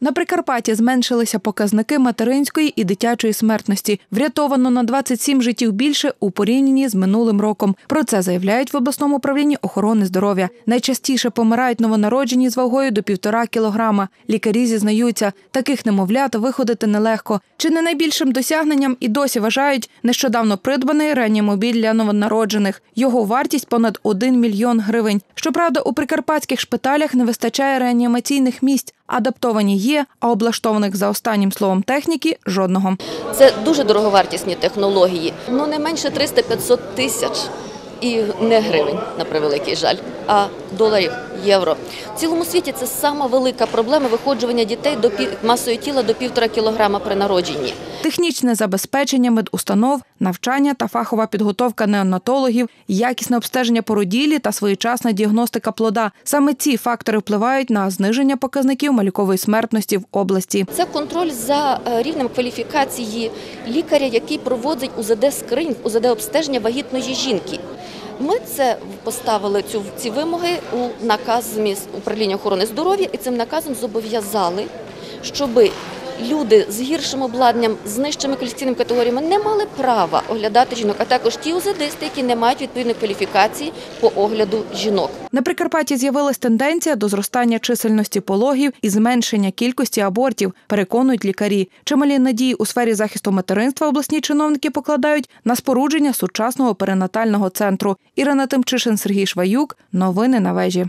На Прикарпатті зменшилися показники материнської і дитячої смертності. Врятовано на 27 життів більше у порівнянні з минулим роком. Про це заявляють в обласному управлінні охорони здоров'я. Найчастіше помирають новонароджені з вагою до півтора кілограма. Лікарі зізнаються, таких немовлят виходити нелегко. Чи не найбільшим досягненням і досі вважають нещодавно придбаний реанімобіль для новонароджених. Його вартість понад 1 мільйон гривень. Щоправда, у прикарпатських шпиталях не вистачає реанімаційних місць. Адаптовані є, а облаштованих за останнім словом техніки жодного. Це дуже дороговартісні технології. Ну не менше 300-500 тисяч і не гривень, на превеликий жаль, а доларів, євро. В цілому світі це сама велика проблема виходжування дітей до масою тіла до півтора кілограма при народженні. Технічне забезпечення медустанов, навчання та фахова підготовка неонатологів, якісне обстеження породілі та своєчасна діагностика плода. Саме ці фактори впливають на зниження показників малюкової смертності в області. Це контроль за е, рівнем кваліфікації лікаря, який проводить УЗД скринь, УЗД обстеження вагітної жінки. Ми це поставили цю ці вимоги у наказ з міс- управління охорони здоров'я, і цим наказом зобов'язали, щоби люди з гіршим обладнанням, з нижчими кваліфікаційними категоріями не мали права оглядати жінок, а також ті УЗДисти, які не мають відповідної кваліфікації по огляду жінок. На Прикарпатті з'явилась тенденція до зростання чисельності пологів і зменшення кількості абортів, переконують лікарі. Чималі надії у сфері захисту материнства обласні чиновники покладають на спорудження сучасного перинатального центру. Ірина Тимчишин, Сергій Шваюк. Новини на вежі.